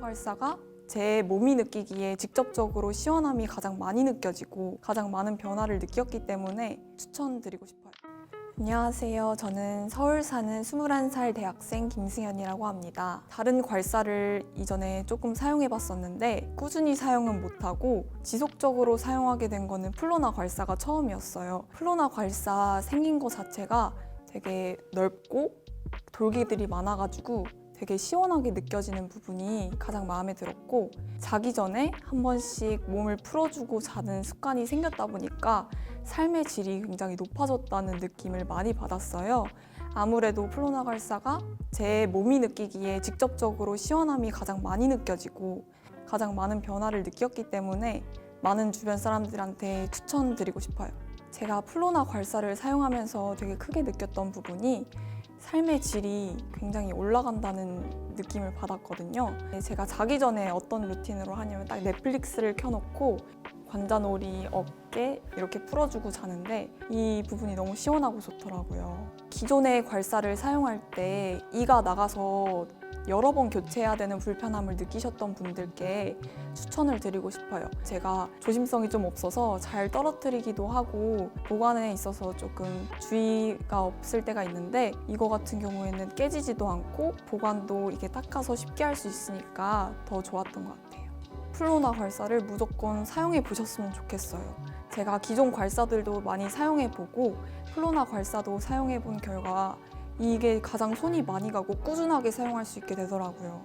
괄사가 제 몸이 느끼기에 직접적으로 시원함이 가장 많이 느껴지고 가장 많은 변화를 느꼈기 때문에 추천드리고 싶어요. 안녕하세요. 저는 서울 사는 21살 대학생 김승현이라고 합니다. 다른 괄사를 이전에 조금 사용해 봤었는데 꾸준히 사용은 못하고 지속적으로 사용하게 된 거는 플로나 괄사가 처음이었어요. 플로나 괄사 생긴 거 자체가 되게 넓고 돌기들이 많아가지고 되게 시원하게 느껴지는 부분이 가장 마음에 들었고 자기 전에 한 번씩 몸을 풀어주고 자는 습관이 생겼다 보니까 삶의 질이 굉장히 높아졌다는 느낌을 많이 받았어요. 아무래도 플로나 괄사가 제 몸이 느끼기에 직접적으로 시원함이 가장 많이 느껴지고 가장 많은 변화를 느꼈기 때문에 많은 주변 사람들한테 추천드리고 싶어요. 제가 플로나 괄사를 사용하면서 되게 크게 느꼈던 부분이 삶의 질이 굉장히 올라간다는 느낌을 받았거든요. 네, 제가 자기 전에 어떤 루틴으로 하냐면 딱 넷플릭스를 켜놓고 관자놀이, 어깨 이렇게 풀어주고 자는데 이 부분이 너무 시원하고 좋더라고요. 기존의 괄사를 사용할 때 이가 나가서 여러 번 교체해야 되는 불편함을 느끼셨던 분들께 추천을 드리고 싶어요. 제가 조심성이 좀 없어서 잘 떨어뜨리기도 하고 보관에 있어서 조금 주의가 없을 때가 있는데 이거 같은 경우에는 깨지지도 않고 보관도 이게 닦아서 쉽게 할 수 있으니까 더 좋았던 것 같아요. 플로나 괄사를 무조건 사용해 보셨으면 좋겠어요. 제가 기존 괄사들도 많이 사용해 보고 플로나 괄사도 사용해 본 결과 이게 가장 손이 많이 가고 꾸준하게 사용할 수 있게 되더라고요.